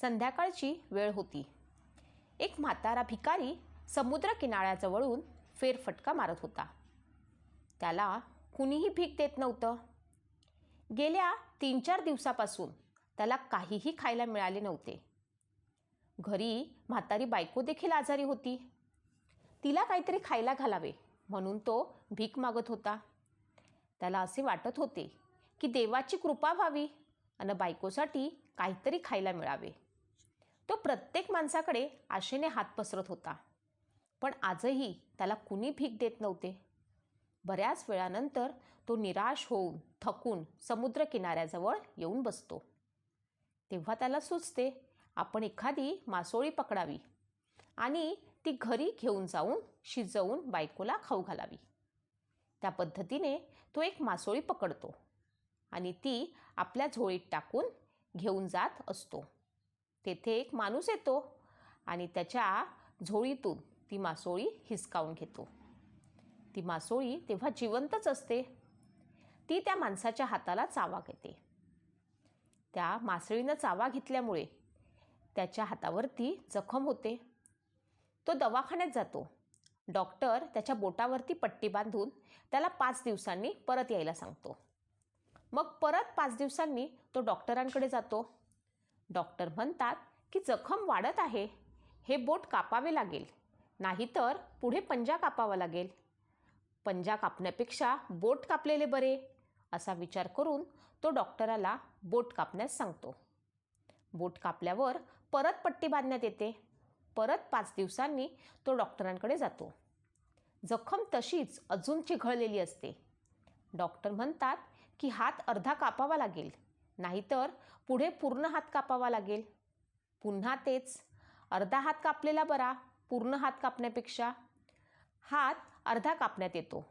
संध्याकाळची वेळ होती. एक म्हातारा भिकारी समुद्र किनाऱ्याजवळून फेरफटका मारत होता. त्याला कुणीही भीक देत नव्हतं. गेल्या तीन चार दिवसापासून त्याला काहीही खायला मिळाले नव्हते. घरी म्हातारी बायको देखील आजारी होती. तिला काहीतरी खायला घालावे म्हणून तो भीक मागत होता. त्याला असे वाटत होते की देवाची कृपा व्हावी आणि बायकोसाठी काहीतरी खायला मिळावे. तो प्रत्येक माणसाकडे आशेने हात पसरत होता. पण आजही त्याला कुणी भीक देत नव्हते. बऱ्याच वेळानंतर तो निराश होऊन थकून समुद्र किनाऱ्याजवळ येऊन बसतो. तेव्हा त्याला सुचते आपण एखादी मासोळी पकडावी आणि ती घरी घेऊन जाऊन शिजवून बायकोला खाऊ घालावी. त्या पद्धतीने तो एक मासोळी पकडतो आणि ती आपल्या झोळीत टाकून घेऊन जात असतो. तेथे एक माणूस येतो आणि त्याच्या झोळीतून ती मासोळी हिसकावून घेतो. ती मासोळी तेव्हा जिवंतच असते. ती त्या माणसाच्या हाताला चावा घेते. त्या मासळीनं चावा घेतल्यामुळे त्याच्या हातावरती जखम होते. तो दवाखान्यात जातो. डॉक्टर त्याच्या बोटावरती पट्टी बांधून त्याला पाच दिवसांनी परत यायला सांगतो. मग परत पाच दिवसांनी तो डॉक्टरांकडे जातो. डॉक्टर म्हणतात की जखम वाढत आहे. हे बोट कापावे लागेल. नाहीतर पुढे पंजा कापावा लागेल. पंजा कापण्यापेक्षा बोट कापलेले बरे असा विचार करून तो डॉक्टराला बोट कापण्यास सांगतो. बोट कापल्यावर परत पट्टी बांधण्यात येते. परत पाच दिवसांनी तो डॉक्टरांकडे जातो. जखम तशीच अजून चिघळलेली असते. डॉक्टर म्हणतात की हात अर्धा कापावा लागेल. नाहीतर पुढे पूर्ण हात कापावा लागेल. पुन्हा तेच. अर्धा हात कापलेला बरा पूर्ण हात कापण्यापेक्षा. हात अर्धा कापण्यात येतो.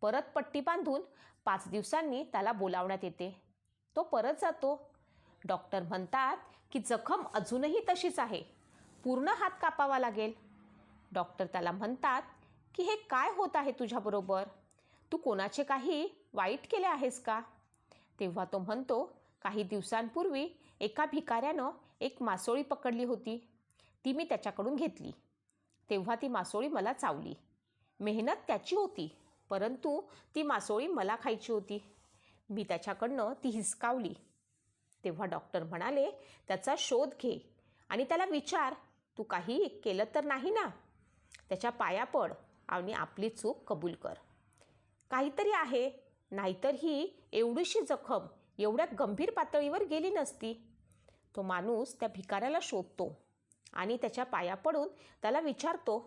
परत पट्टी बांधून पाच दिवसांनी त्याला बोलावण्यात येते. तो परत जातो. डॉक्टर म्हणतात की जखम अजूनही तशीच आहे. पूर्ण हात कापावा लागेल. डॉक्टर त्याला म्हणतात की हे काय होत आहे तुझ्याबरोबर? तू कोणाचे काही वाईट केले आहेस का? तेव्हा तो म्हणतो काही दिवसांपूर्वी एका भिकाऱ्यानं एक मासोळी पकडली होती. ती मी त्याच्याकडून घेतली. तेव्हा ती मासोळी मला चावली. मेहनत त्याची होती परंतु ती मासोळी मला खायची होती. मी त्याच्याकडनं ती हिसकावली. तेव्हा डॉक्टर म्हणाले त्याचा शोध घे आणि त्याला विचार. तू काही केलं तर नाही ना? त्याच्या पाया पड आणि आपली चूक कबूल कर. काहीतरी आहे. नाहीतर ही एवढीशी जखम एवढ्या गंभीर पातळीवर गेली नसती. तो माणूस त्या भिकाऱ्याला शोधतो आणि त्याच्या पाया पडून त्याला विचारतो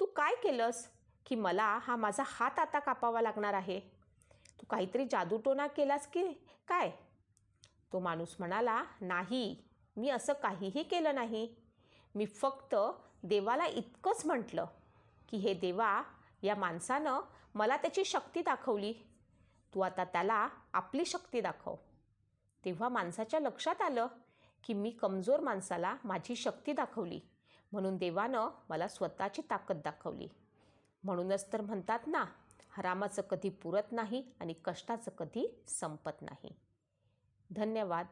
तू काय केलंस की मला हा माझा हात आता कापावा लागणार आहे? तू काहीतरी जादूटोना केलास की काय? तो माणूस म्हणाला नाही मी असं काहीही केलं नाही. मी फक्त देवाला इतकंच म्हटलं की हे देवा या माणसानं मला त्याची शक्ती दाखवली. तू आता त्याला आपली शक्ती दाखव. तेव्हा माणसाच्या लक्षात आलं की मी कमजोर माणसाला माझी शक्ती दाखवली. म्हणून देवानं मला स्वतःची ताकद दाखवली. म्हणूनच तर म्हणतात ना हरामाचं कधी पुरत नाही आणि कष्टाचं कधी संपत नाही. धन्यवाद.